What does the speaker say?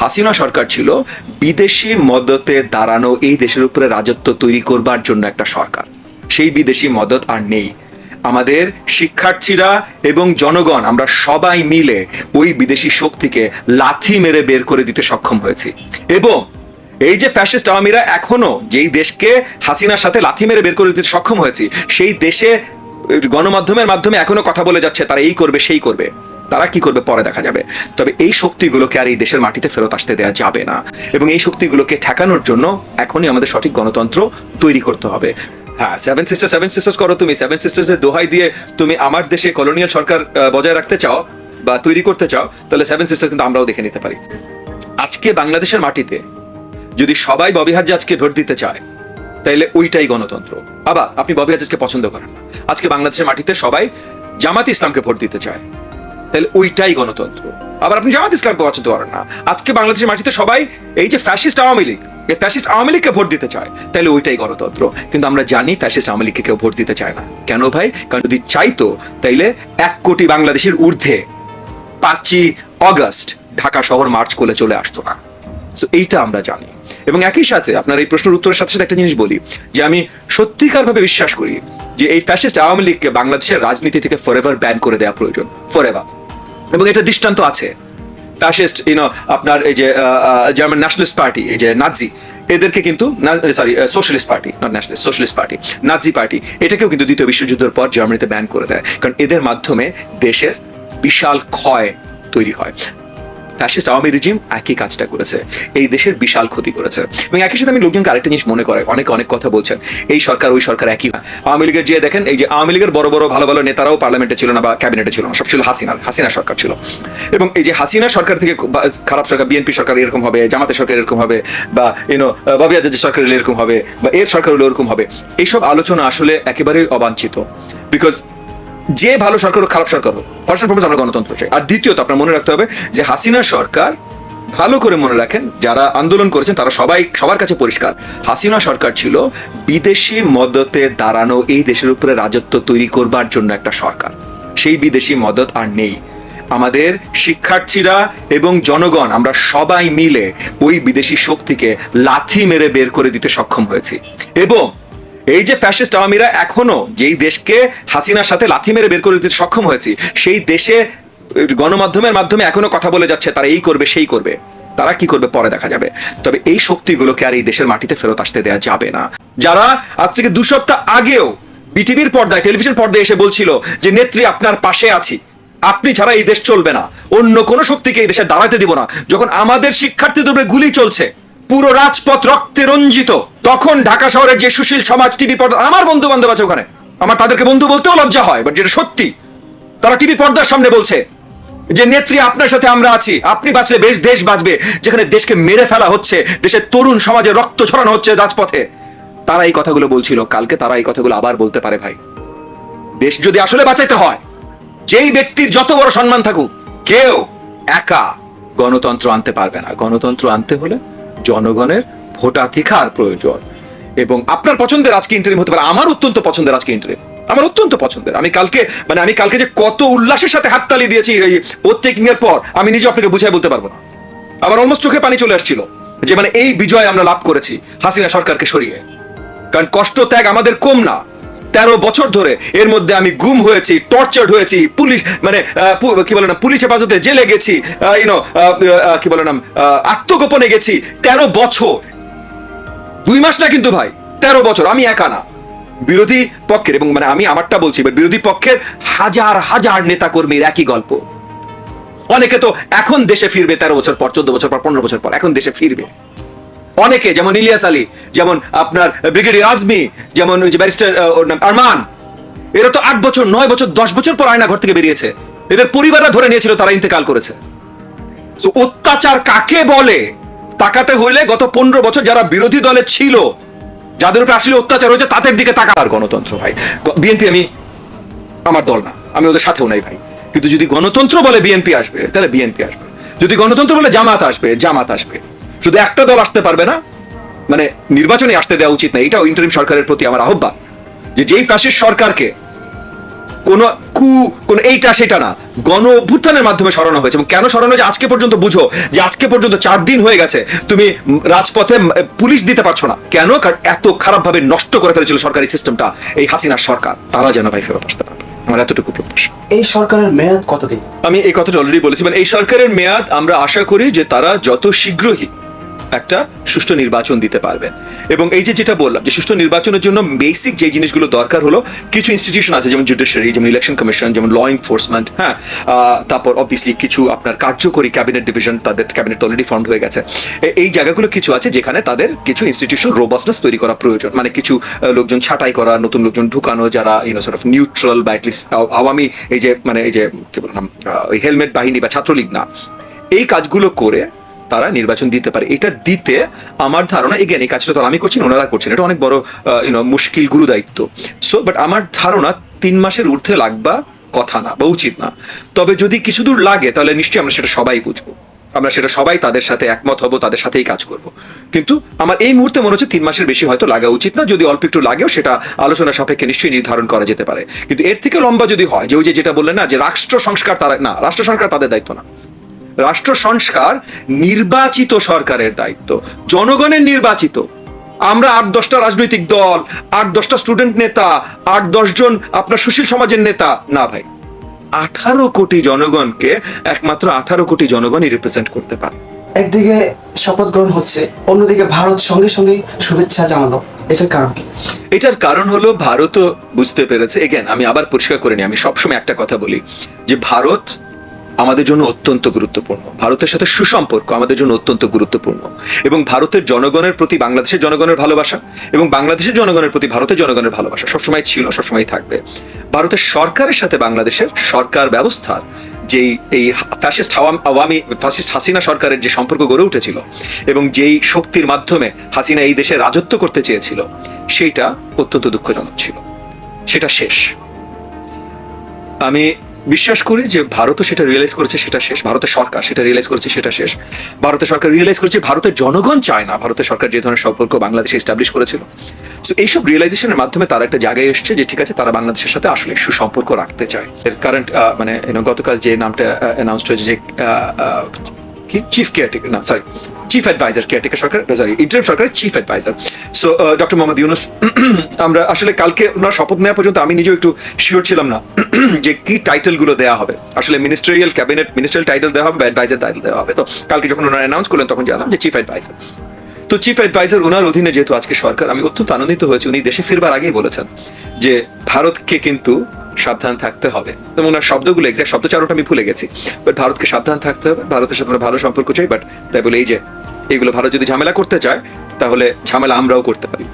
হাসিনা সরকার ছিল বিদেশি মদতে দাঁড়ানো এই দেশের উপরে রাজত্ব তৈরি করবার জন্য একটা সরকার। সেই বিদেশি মদত আর নেই। আমাদের শিক্ষার্থীরা এবং জনগণ, আমরা সবাই মিলে ওই বিদেশি শক্তিকে লাথি মেরে বের করে দিতে সক্ষম হয়েছি। এবং এই যে ফ্যাসিস্ট আওয়ামীরা এখনও যেই দেশকে হাসিনার সাথে লাথি মেরে বের করে দিতে সক্ষম হয়েছি, সেই দেশে গণমাধ্যমের মাধ্যমে এখনও কথা বলে যাচ্ছে, তারা এই করবে, সেই করবে। তারা কি করবে পরে দেখা যাবে। তবে এই শক্তিগুলোকে আর এই দেশের মাটিতে ফেরত আসতে দেওয়া যাবে না। এবং এই শক্তিগুলোকে ঠেকানোর জন্য এখনই আমাদের সঠিক গণতন্ত্র তৈরি করতে হবে। হ্যাঁ সেভেন সিস্টার সেভেন সিস্টার্স করো তুমি। সেভেন সিস্টার্স এর দোহাই দিয়ে তুমি আমার দেশে কলোনিয়াল সরকার বজায় রাখতে চাও বা তৈরি করতে চাও, তাহলে সেভেন সিস্টার্স কিন্তু আমরাও দেখে নিতে পারি। আজকে বাংলাদেশের মাটিতে যদি সবাই ববি হাজ্জাজকে ভোট দিতে চায়, তাইলে ওইটাই গণতন্ত্র। আবার আপনি ববি হাজ্জাজকে পছন্দ করেন আজকে বাংলাদেশের মাটিতে সবাই জামাত ইসলামকে ভোট দিতে চায়। তাহলে ওইটাই গণতন্ত্র। আবার আপনি জামাত ইসলামকে পছন্দ করেন না। আজকে বাংলাদেশের মাটিতে সবাই এই যে ফ্যাসিস্ট আওয়ামী লীগ, এই ফ্যাসিস্ট আওয়ামী লীগকে ভোট দিতে চায়, তাহলে ওইটাই গণতন্ত্র। কিন্তু আমরা জানি ফ্যাসিস্ট আওয়ামী লীগকে কেউ ভোট দিতে চায় না। কেন ভাই? কারণ যদি চাইতো তাইলে এক কোটি বাংলাদেশের ঊর্ধ্বে পাঁচই অগস্ট ঢাকা শহর মার্চ করে চলে আসতো না। সো এইটা আমরা জানি। এবং একই সাথে আপনার এই প্রশ্নের উত্তরের সাথে সাথে একটা জিনিস বলি, যে আমি সত্যিকার ভাবে বিশ্বাস করি যে এই ফ্যাসিস্ট আওয়ামী লীগকে বাংলাদেশের রাজনীতি থেকে ফরএভার ব্যান করে দেওয়া প্রয়োজন ফরএভার এবং এটা দৃষ্টান্ত আছে। ফ্যাসিস্ট ইউনো আপনার এই যে জার্মান ন্যাশনালিস্ট পার্টি এই যে নাজি এদেরকে কিন্তু sorry socialist party not nationalist socialist party Nazi party এটাকেও কিন্তু দ্বিতীয় বিশ্বযুদ্ধের পর জার্মানিতে ব্যান করে দেয়। কারণ এদের মাধ্যমে দেশের বিশাল ক্ষয় তৈরি হয়। ফ্যাসিস্ট আওয়ামী রিজিম একই কাজটা করেছে। এই দেশের বিশাল ক্ষতি করেছে। এবং একই সাথে আমি লোকজনকে আরেকটা জিনিস মনে করে অনেকে অনেক কথা বলছেন, এই সরকার ওই সরকার একই আওয়ামী লীগের যে দেখেন, এই যে আওয়ামী লীগের বড় বড় ভালো ভালো নেতারাও পার্লামেন্টে ছিল না বা ক্যাবিনেটে ছিল না, সব ছিল হাসিনার হাসিনা সরকার ছিল। এবং এই যে হাসিনা সরকার থেকে খারাপ সরকার, বিএনপি সরকার এরকম হবে জামাতের সরকার এরকম হবে, বা ইউনো বাবি আজাদের সরকার এরকম হবে, বা এর সরকার হলে এরকম হবে। এইসব আলোচনা আসলে একেবারেই অবাঞ্ছিত। বিকজ যে ভালো সরকার হোক, খারাপ সরকার হোক ফার্স্ট অ্যান্ড আমরা গণতন্ত্র চাই। আর দ্বিতীয়ত আপনার মনে রাখতে হবে যে হাসিনা সরকার ভালো করে মনে রাখেন, যারা আন্দোলন করেছেন তারা সবাই, সবার কাছে পরিষ্কার। হাসিনা সরকার ছিল বিদেশি মদতে দাঁড়ানো, এই দেশের উপরে রাজত্ব তৈরি করবার জন্য একটা সরকার। সেই বিদেশি মদত আর নেই। আমাদের শিক্ষার্থীরা এবং জনগণ, আমরা সবাই মিলে ওই বিদেশি শক্তিকে লাথি মেরে বের করে দিতে সক্ষম হয়েছি। এবং এই যে ফ্যাসিস্ট আওয়ামীরা এখনও যেই দেশকে হাসিনার সাথে লাথি মেরে বের করে দিতে সক্ষম হয়েছি, সেই দেশে গণমাধ্যমের মাধ্যমে এখনও কথা বলে যাচ্ছে, তারা এই করবে, সেই করবে। তারা কি করবে পরে দেখা যাবে। তবে এই শক্তিগুলোকে আর এই দেশের মাটিতে ফেরত আসতে দেওয়া যাবে না। যারা আজ থেকে দু সপ্তাহ আগেও বিটিভির পর্দায়, টেলিভিশন পর্দায় এসে বলছিল যে, নেত্রী, আপনার পাশে আছি। আপনি ছাড়া এই দেশ চলবে না। অন্য কোনো শক্তিকে এই দেশে দাঁড়াতে দিব না। যখন আমাদের শিক্ষার্থীদের উপরে গুলি চলছে পুরো রাজপথ রক্তে রঞ্জিত। তখন ঢাকা শহরের যে সুশীল সমাজ টিভি পর্দা আমার বন্ধু বান্ধব আছে ওখানে। আমার তাদেরকে বন্ধু বলতেও লজ্জা হয় বাট যেটা সত্যি, তারা টিভি পর্দার সামনে বলছে যে, নেত্রী, আপনার সাথে আমরা আছি। আপনি বাঁচলে বেশ দেশ বাঁচবে। যেখানে দেশকে মেরে ফেলা হচ্ছে, দেশের তরুণ সমাজে রক্ত ছড়ানো হচ্ছে রাজপথে। তারা এই কথাগুলো বলছিল। কালকে তারা এই কথাগুলো আবার বলতে পারে ভাই। দেশ যদি আসলে বাঁচাইতে হয়, যেই ব্যক্তির যত বড় সম্মান থাকুক, কেউ একা গণতন্ত্র আনতে পারবে না। গণতন্ত্র আনতে হলে জনগণের ভোটাধিকার প্রয়োজন। এবং আপনার পছন্দের আজকে ইন্টারিম হতে পারে, আমার অত্যন্ত পছন্দের আজকে ইন্টারিম আমার অত্যন্ত পছন্দের। আমি কালকে মানে আমি কালকে যে কত উল্লাসের সাথে হাততালি দিয়েছি এই টেকিং এর পর, আমি নিজে আপনাকে বুঝাই বলতে পারব না। আমার অলমোস্ট চোখে পানি চলে আসছিল যে মানে এই বিজয় আমরা লাভ করেছি হাসিনা সরকারকে সরিয়ে। কারণ কষ্ট ত্যাগ আমাদের কম না। তেরো বছর ধরে এর মধ্যে আমি গুম হয়েছি টর্চার্ড হয়েছি পুলিশ মানে কি বলে না পুলিশ হেফাজতে জেলে গেছি ইউনো কি বলে না আহ, আত্মগোপনে গেছি তেরো বছর। দুই মাস না কিন্তু ভাই তেরো বছর আমি একা না। বিরোধী পক্ষের এবং মানে আমি আমারটা বলছি বিরোধী পক্ষের হাজার হাজার নেতা কর্মীর একই গল্প। অনেকে তো এখন দেশে ফিরবে তেরো বছর পর চোদ্দ বছর পর পনেরো বছর পর এখন দেশে ফিরবে। অনেকে, যেমন ইলিয়াস আলী, যেমন আপনার ব্রিগেডিয়ার আজমি, যেমন ব্যারিস্টার আরমান, এরা তো আট বছর, নয় বছর, দশ বছর পর আয়না ঘর থেকে বেরিয়েছে। এদের পরিবাররা ধরে নিয়েছিল, তারা ইন্তেকাল করেছে। অত্যাচার কাকে বলে? তাকাতে হইলে গত পনেরো বছর যারা বিরোধী দলে ছিল, যাদের উপরে আসলে অত্যাচার হয়েছে, তাদের দিকে তাকার গণতন্ত্র, ভাই। বিএনপি আমি, আমার দল না, আমি ওদের সাথেও নাই, ভাই। কিন্তু যদি গণতন্ত্র বলে বিএনপি আসবে, তাহলে বিএনপি আসবে। যদি গণতন্ত্র বলে জামাত আসবে জামাত আসবে। শুধু একটা দল আসতে পারবে না মানে নির্বাচনে আসতে দেওয়া উচিত না এটাও ইন্টারিম সরকারের প্রতি আমার আহ্বান যে যেই ফ্যাসিস্ট সরকারকে কোনো কু কোনো এইটা সেটা না গণ অভ্যুত্থানের মাধ্যমে সরানো হয়েছে এবং কেন সরানো হয়েছে আজকে পর্যন্ত বুঝো যে আজকে পর্যন্ত চার দিন হয়ে গেছে তুমি রাজপথে পুলিশ দিতে পারছ না কেন? কারণ এত খারাপভাবে নষ্ট করে ফেলেছিল সরকারি সিস্টেমটা এই হাসিনার সরকার তারা যেন ভাই ফেরত আসতে পারে আমার এতটুকু প্রত্যাশা। এই সরকারের মেয়াদ কতদিন? আমি এই কথাটা অলরেডি বলেছি মানে এই সরকারের মেয়াদ আমরা আশা করি যে তারা যত শীঘ্রই একটা সুষ্ঠু নির্বাচন দিতে পারবেন। এবং এই যে যেটা বললাম, যে সুষ্ঠু নির্বাচনের জন্য বেসিক যে জিনিসগুলো দরকার হলো, কিছু ইনস্টিটিউশন আছে, যেমন জুডিশিয়ারি যেমন ইলেকশন কমিশন যেমন ল এনফোর্সমেন্ট হ্যাঁ তারপর অবভিয়াসলি কিছু আপনার কার্যকরী ক্যাবিনেট ডিভিশন তাদের ক্যাবিনেট অলরেডি ফর্ম হয়ে গেছে। এই জায়গাগুলো কিছু আছে যেখানে তাদের কিছু ইনস্টিটিউশন রোবাসনেস তৈরি করা প্রয়োজন। মানে কিছু লোকজন ছাঁটাই করা, নতুন লোকজন ঢুকানো, যারা you know sort of neutral বা অ্যাটলিস্ট আওয়ামী, এই যে মানে এই যে, কি বললাম ওই হেলমেট বাহিনী বা ছাত্রলীগ না। এই কাজগুলো করে তারা নির্বাচন দিতে পারে। এটা দিতে আমার ধারণা এগেন এই কাজটা তো আমি করছি ওনারা করছেন। এটা অনেক বড় ইউনো মুশকিল গুরু দায়িত্ব সো বাট আমার ধারণা তিন মাসের ঊর্ধ্বে লাগবা কথা না বা উচিত না। তবে যদি কিছু দূর লাগে, তাহলে নিশ্চয়ই আমরা সেটা সবাই বুঝব। আমরা সেটা সবাই তাদের সাথে একমত হব, তাদের সাথেই কাজ করব। কিন্তু আমার এই মুহূর্তে মনে হচ্ছে তিন মাসের বেশি হয়তো লাগা উচিত না। যদি অল্প একটু লাগেও, সেটা আলোচনা সাপেক্ষে নিশ্চয়ই নির্ধারণ করা যেতে পারে। কিন্তু এর থেকে লম্বা যদি হয়, যে ওই যে যেটা বললেন না, যে রাষ্ট্র সংস্কার তারা, না, রাষ্ট্র সংস্কার তাদের দায়িত্ব না। রাষ্ট্র সংস্কার নির্বাচিত সরকারের দায়িত্ব জনগণের নির্বাচিত। আমরা আট দশটা রাজনৈতিক দল আট দশটা স্টুডেন্ট নেতা আট দশজন আপনার সুশীল সমাজের নেতা। না ভাই আঠারো কোটি জনগণকে একমাত্র আঠারো কোটি জনগণই রিপ্রেজেন্ট করতে পারে। একদিকে শপথ গ্রহণ হচ্ছে অন্যদিকে ভারত সঙ্গে সঙ্গে শুভেচ্ছা জানালো এটার কারণ কি? এটার কারণ হলো ভারতও বুঝতে পেরেছে এগেন আমি আবার পরিষ্কার করে নিই আমি সবসময় একটা কথা বলি যে ভারত আমাদের জন্য অত্যন্ত গুরুত্বপূর্ণ। ভারতের সাথে সুসম্পর্ক আমাদের জন্য অত্যন্ত গুরুত্বপূর্ণ। এবং ভারতের জনগণের প্রতি বাংলাদেশের জনগণের ভালোবাসা এবং বাংলাদেশের জনগণের প্রতি ভারতের জনগণের ভালোবাসা সবসময় ছিল সবসময় থাকবে। ভারতের সরকারের সাথে বাংলাদেশের সরকার ব্যবস্থার যেই এই ফ্যাসিস্ট আওয়ামী ফ্যাসিস্ট হাসিনা সরকারের যে সম্পর্ক গড়ে উঠেছিল এবং যেই শক্তির মাধ্যমে হাসিনা এই দেশে রাজত্ব করতে চেয়েছিল, সেইটা অত্যন্ত দুঃখজনক ছিল। সেটা শেষ। আমি বিশ্বাস করি যে ভারতও সেটা রিয়েলাইজ করেছে, সেটা শেষ। ভারতের সরকার সেটা রিয়েলাইজ করেছে, সেটা শেষ। ভারতের সরকার রিয়েলাইজ করেছে, ভারতের জনগণ চায় না। ভারতের সরকার যে ধরনের সম্পর্ক বাংলাদেশে এস্টাবলিশ করেছিল। সো এইসব রিয়েলাইজেশনের মাধ্যমে তারা একটা জায়গায় এসছে যে, ঠিক আছে, তারা বাংলাদেশের সাথে আসলে সুসম্পর্ক রাখতে চায়। এর কারেন্ট মানে গতকাল যে নামটা অ্যানাউন্সড হয়েছে যে কি? চিফ কেয়ারটেকার না সরি চিফ অ্যাডভাইজার কেয়ারটেকার সরকার সরি ইন্টারিম সরকারের chief advisor so doctor Muhammad Yunus আমরা আসলে কালকে ওনার শপথ নেওয়া পর্যন্ত আমি নিজেও একটু শিওর ছিলাম না, যে কি টাইটেলগুলো দেওয়া হবে। আসলে মিনিস্ট্রিয়াল ক্যাবিনেট মিনিস্ট্রিয়াল টাইটেল দেওয়া হবে অ্যাডভাইজার টাইটেল দেওয়া হবে। তো কালকে যখন ওনারা অ্যানাউন্স করলেন, তখন জানলাম যে চিফ অ্যাডভাইজার তো চিফ অ্যাডভাইজার ওনার অধীনে যেহেতু আজকে সরকার, আমি অত্যন্ত আনন্দিত হয়েছি, উনি দেশে ফিরবার আগেই বলেছেন যে ভারতকে কিন্তু সাবধান থাকতে হবে। এবং ওনার শব্দগুলো এক্সাক্ট শব্দচারণটা আমি ভুলে গেছি। বাট ভারতকে সাবধান থাকতে হবে, ভারতের সাথে ভালো সম্পর্ক চাই বাট তাই বলে এই যে এগুলো ভারত যদি ঝামেলা করতে চায় তাহলে ঝামেলা আমরাও করতে পারি।